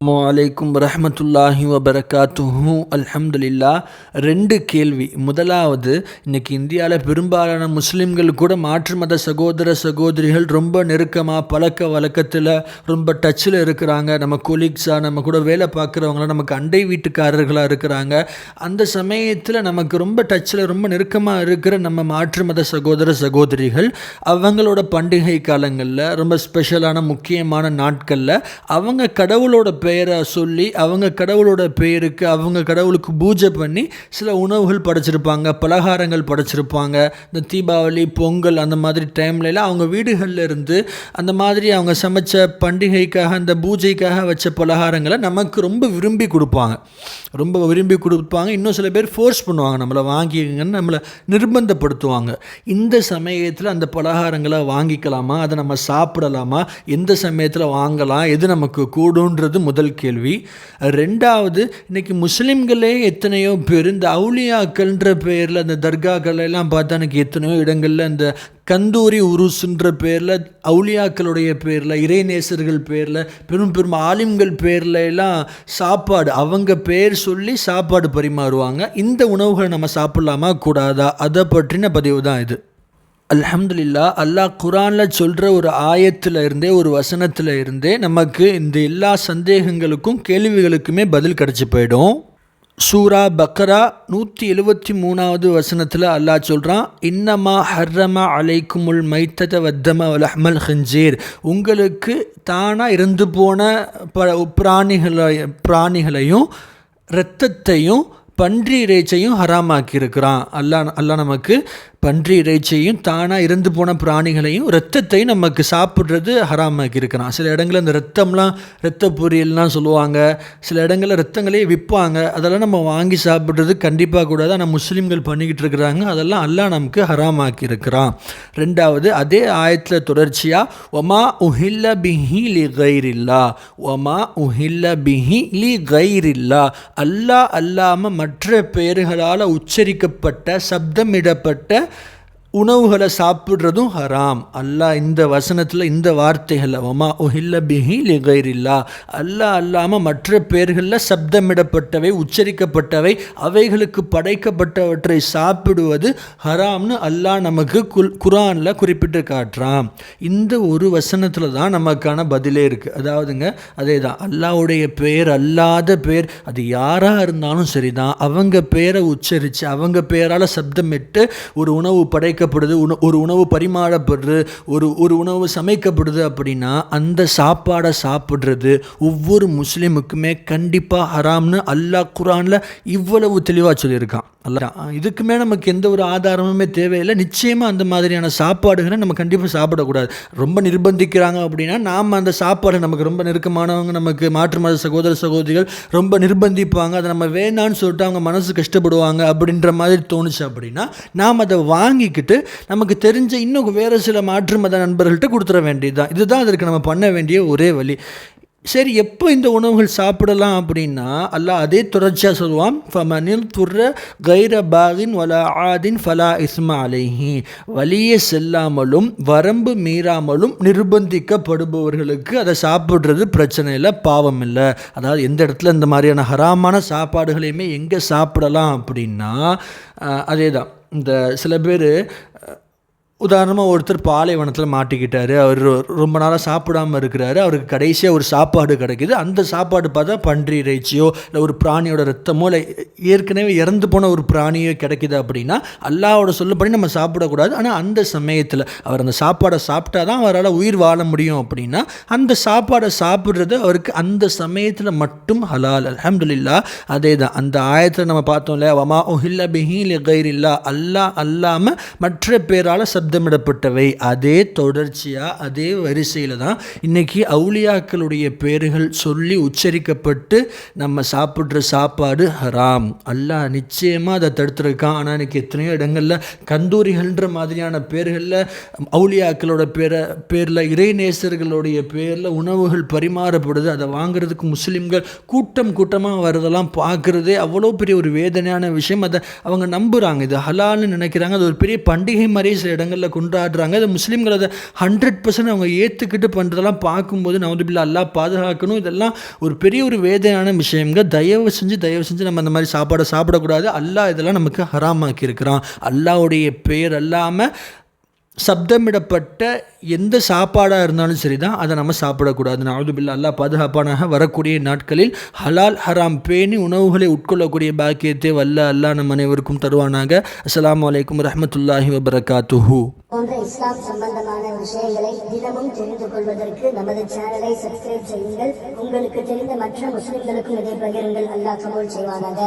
வலைக்கும் ரஹமத்துல்லாஹி வபரகாத்துஹு அல்ஹம்துலில்லா ரெண்டு கேள்வி முதலாவது இன்னைக்கு இந்தியாவில் பெரும்பாலான முஸ்லீம்கள் கூட மாற்று மத சகோதர சகோதரிகள் ரொம்ப நெருக்கமாக பழக்க வழக்கத்தில் ரொம்ப டச்சில் இருக்கிறாங்க நம்ம கொலீக்ஸாக நம்ம கூட வேலை பார்க்குறவங்களாம் நமக்கு அண்டை வீட்டுக்காரர்களாக இருக்கிறாங்க அந்த சமயத்தில் நமக்கு ரொம்ப டச்சில் ரொம்ப நெருக்கமாக இருக்கிற நம்ம மாற்று மத சகோதர சகோதரிகள் அவங்களோட பண்டிகை காலங்களில் ரொம்ப ஸ்பெஷலான முக்கியமான நாட்களில் அவங்க கடவுளோட பெயர் சொல்லி அவங்க கடவுளோட பெயருக்கு அவங்க கடவுளுக்கு பூஜை பண்ணி சில உணவுகள் படைச்சிருப்பாங்க பலகாரங்கள் படைச்சிருப்பாங்க. இந்த தீபாவளி பொங்கல் அந்த மாதிரி டைம்லலாம் அவங்க வீடுகளில் இருந்து அந்த மாதிரி அவங்க சமைச்ச பண்டிகைக்காக அந்த பூஜைக்காக வச்ச பலகாரங்களை நமக்கு ரொம்ப விரும்பி கொடுப்பாங்க. ரொம்ப விரும்பி கொடுப்பாங்க. இன்னும் சில பேர் ஃபோர்ஸ் பண்ணுவாங்க. நம்மளை வாங்கிக்கங்கன்னு நம்மளை நிர்பந்தப்படுத்துவாங்க. இந்த சமயத்தில் அந்த பலகாரங்களை வாங்கிக்கலாமா? அதை நம்ம சாப்பிடலாமா? எந்த சமயத்தில் வாங்கலாம்? எது நமக்கு கூடுன்றது முதல் கேள்வி. ரெண்டாவது இன்றைக்கி முஸ்லீம்களே எத்தனையோ பேர் இந்த அவுளியாக்கள்ன்ற பேரில் அந்த தர்காக்கள் எல்லாம் பார்த்தா எனக்கு எத்தனையோ இடங்களில் அந்த கந்தூரி உருசுன்ற பேரில் அவுளியாக்களுடைய பேரில் இறைநேசர்கள் பேரில் பெரும் பெரும் ஆலிம்கள் பேரில் எல்லாம் சாப்பாடு அவங்க பேர் சொல்லி சாப்பாடு பரிமாறுவாங்க. இந்த உணவுகளை நம்ம சாப்பிட்லாமா கூடாதா? அதை பற்றின பதிவு தான் இது. அல்ஹம்துலில்லா அல்லாஹ் குரானில் சொல்கிற ஒரு ஆயத்தில் இருந்தே ஒரு வசனத்தில் இருந்தே நமக்கு இந்த எல்லா சந்தேகங்களுக்கும் கேள்விகளுக்குமே பதில் கிடச்சி போயிடும். சூரா பக்கரா நூற்றி எழுபத்தி மூணாவது வசனத்தில் அல்லாஹ் சொல்கிறான் இன்னமா ஹர்ரமா அலைக்குமுல் மைத்தத வத்தம அஹ்மல் ஹஞ்சீர் உங்களுக்கு தானாக இறந்து போன ப பிராணிகளை பிராணிகளையும் இரத்தத்தையும் பன்றி இறைச்சையும் ஹராமாக்கி இருக்கிறான் அல்லா அல்லா நமக்கு பன்றி இறைச்சியையும் தானாக இறந்து போன பிராணிகளையும் ரத்தத்தையும் நமக்கு சாப்பிட்றது ஹராமாக்கி இருக்கிறான் சில இடங்களில் அந்த ரத்தம்லாம் ரத்த பொரியல்லாம் சொல்லுவாங்க. சில இடங்களில் ரத்தங்களே விற்பாங்க. அதெல்லாம் நம்ம வாங்கி சாப்பிட்றது கண்டிப்பாக கூடாது. ஆனால் முஸ்லீம்கள் பண்ணிக்கிட்டு இருக்கிறாங்க. அதெல்லாம் அல்லாஹ் நமக்கு ஹராமாக்கி இருக்கிறான் ரெண்டாவது அதே ஆயத்தில் தொடர்ச்சியாக ஒமா உஹில்ல பிஹி லி கைரில்லா. ஒமா உஹில்ல பிஹி லி கைரில்லா. அல்லாஹ் அல்லாமல் மற்ற பெயர்களால் உச்சரிக்கப்பட்ட சப்தமிடப்பட்ட உணவுகளை சாப்பிட்றதும் ஹராம். அல்லாஹ் இந்த வசனத்தில் இந்த வார்த்தைகள் ஒமா உஹில்ல பிஹி லிகைரில்லா. அல்லாஹ் அல்லாமல் மற்ற பேர்களில் சப்தமிடப்பட்டவை உச்சரிக்கப்பட்டவை அவைகளுக்கு படைக்கப்பட்டவற்றை சாப்பிடுவது ஹராம்னு அல்லாஹ் நமக்கு குல் குரானில் குறிப்பிட்டு காட்டுறான். இந்த ஒரு வசனத்தில் தான் நமக்கான பதிலே இருக்குது அதாவதுங்க அதே தான் அல்லாவுடைய பெயர் அல்லாத பேர் அது யாராக இருந்தாலும் சரி தான் அவங்க பேரை உச்சரித்து அவங்க பேரால் சப்தமிட்டு ஒரு உணவு படை படைக்கப்படுது உண ஒரு உணவு பரிமாறப்படுது ஒரு ஒரு உணவு சமைக்கப்படுது அப்படின்னா அந்த சாப்பாடை சாப்பிட்றது ஒவ்வொரு முஸ்லீமுக்குமே கண்டிப்பாக ஹராம்னு அல்லாஹ் குரானில் இவ்வளவு தெளிவாக சொல்லியிருக்கான். அல்ல இதுக்குமே நமக்கு எந்த ஒரு ஆதாரமுமே தேவையில்லை. நிச்சயமாக அந்த மாதிரியான சாப்பாடுகளை நம்ம கண்டிப்பாக சாப்பிடக்கூடாது. ரொம்ப நிர்பந்திக்கிறாங்க அப்படின்னா நாம் அந்த சாப்பாடு நமக்கு ரொம்ப நெருக்கமானவங்க நமக்கு மாற்று மத சகோதர சகோதரிகள் ரொம்ப நிர்பந்திப்பாங்க. அதை நம்ம வேணான்னு சொல்லிட்டு அவங்க மனசு கஷ்டப்படுவாங்க அப்படின்ற மாதிரி தோணுச்சு அப்படின்னா நாம் அதை வாங்கிக்கிட்டு நமக்கு தெரிஞ்ச இன்னும் வேறு சில மாற்று மத நண்பர்கள்ட்ட கொடுத்துட வேண்டியது தான் இதுதான் அதற்கு நம்ம பண்ண வேண்டிய ஒரே வழி. சரி எப்போ இந்த உணவுகள் சாப்பிடலாம் அப்படின்னா அல்லாஹ் அதே தொடர்ச்சியாக சொல்லுவான் ஃபமனில் துர்ர கைர பாகின் வலா ஆதின் ஃபலா இஸ்மா அலைஹி. வலிய செல்லாமலும் வரம்பு மீறாமலும் நிர்பந்திக்கப்படுபவர்களுக்கு அதை சாப்பிட்றது பிரச்சனை இல்லை பாவம் இல்லை. அதாவது எந்த இடத்துல இந்த மாதிரியான ஹராமான சாப்பாடுகளையுமே எங்கே சாப்பிடலாம் அப்படின்னா அதே தான் இந்த சில பேர் உதாரணமாக ஒருத்தர் பாலைவனத்தில் மாட்டிக்கிட்டார் அவர் ரொம்ப நாளாக சாப்பிடாமல் இருக்கிறாரு அவருக்கு கடைசியாக ஒரு சாப்பாடு கிடைக்கிது. அந்த சாப்பாடு பார்த்தா பன்றி இறைச்சியோ இல்லை ஒரு பிராணியோட ரத்தமோ இல்லை ஏற்கனவே இறந்து போன ஒரு பிராணியோ கிடைக்கிது அப்படின்னா அல்லாவோட சொல்லப்படி நம்ம சாப்பிடக்கூடாது. ஆனால் அந்த சமயத்தில் அவர் அந்த சாப்பாடை சாப்பிட்டா தான் அவரால் உயிர் வாழ முடியும் அப்படின்னா அந்த சாப்பாடை சாப்பிட்றது அவருக்கு அந்த சமயத்தில் மட்டும் ஹலால். அலமதுல்லா அதே தான் அந்த ஆயத்தில் நம்ம பார்த்தோம் இல்லையா வமா ஓஹில்லா பிஹில் கைரில்லா இல்லா அல்லா அல்லாமல் மற்ற பேரால் சப் சப்தமிடப்பட்டவை. அதே தொடர்ச்சியாக அதே வரிசையில் தான் இன்றைக்கி அவுளியாக்களுடைய பேர்கள் சொல்லி உச்சரிக்கப்பட்டு நம்ம சாப்பிட்ற சாப்பாடு ஹராம். அல்லா நிச்சயமாக அதை தடுத்துருக்கான். ஆனால் இன்றைக்கி எத்தனையோ இடங்களில் கந்தூரிகள்ன்ற மாதிரியான பேர்களில் அவுளியாக்களோட பேரை பேரில் இறைநேசர்களுடைய பேரில் உணவுகள் பரிமாறப்படுது. அதை வாங்குறதுக்கு முஸ்லீம்கள் கூட்டம் கூட்டமாக வரதெல்லாம் பார்க்குறதே அவ்வளோ பெரிய ஒரு வேதனையான விஷயம். அதை அவங்க நம்புகிறாங்க இது ஹலால்னு நினைக்கிறாங்க. அது ஒரு பெரிய பண்டிகை மாதிரி சில இடங்கள் இடங்களில் கொண்டாடுறாங்க. அது முஸ்லீம்கள் அதை ஹண்ட்ரட் பர்சன்ட் அவங்க ஏற்றுக்கிட்டு பண்ணுறதெல்லாம் பார்க்கும்போது நவதுபில்லா அல்லாஹ் பாதுகாக்கணும். இதெல்லாம் ஒரு பெரிய ஒரு வேதனையான விஷயங்க தயவு செஞ்சு தயவு செஞ்சு நம்ம அந்த மாதிரி சாப்பாடை சாப்பிடக்கூடாது. அல்லாஹ் இதெல்லாம் நமக்கு ஹராமாக்கி இருக்கிறான் அல்லாஹ்வுடைய பெயர் அல்லாமல் சப்தமிடப்பட்ட எந்த சாப்பாடாக இருந்தாலும் சரி தான் அதை நம்ம சாப்பிடக்கூடாது. நாவுதுபில்லா அல்லா பாதுகாப்பானாக வரக்கூடிய நாட்களில் ஹலால் ஹராம் பேணி உணவுகளை உட்கொள்ளக்கூடிய பாக்கியத்தை வல்ல அல்லா நம் அனைவருக்கும் தருவானாக. அஸ்லாம் வலைக்கம் ரஹமத்துல்லாஹி வபரகாத்துஹு. போன்ற இஸ்லாம் சம்பந்தமான விஷயங்களை தினமும் தெரிந்து கொள்வதற்கு நமது சேனலை சப்ஸ்கிரைப் செய்யுங்கள். உங்களுக்கு தெரிந்த மற்ற முஸ்லிம்களுக்கும் இதை பகிருங்கள். அல்லாஹ் கபூல் செய்வானாக.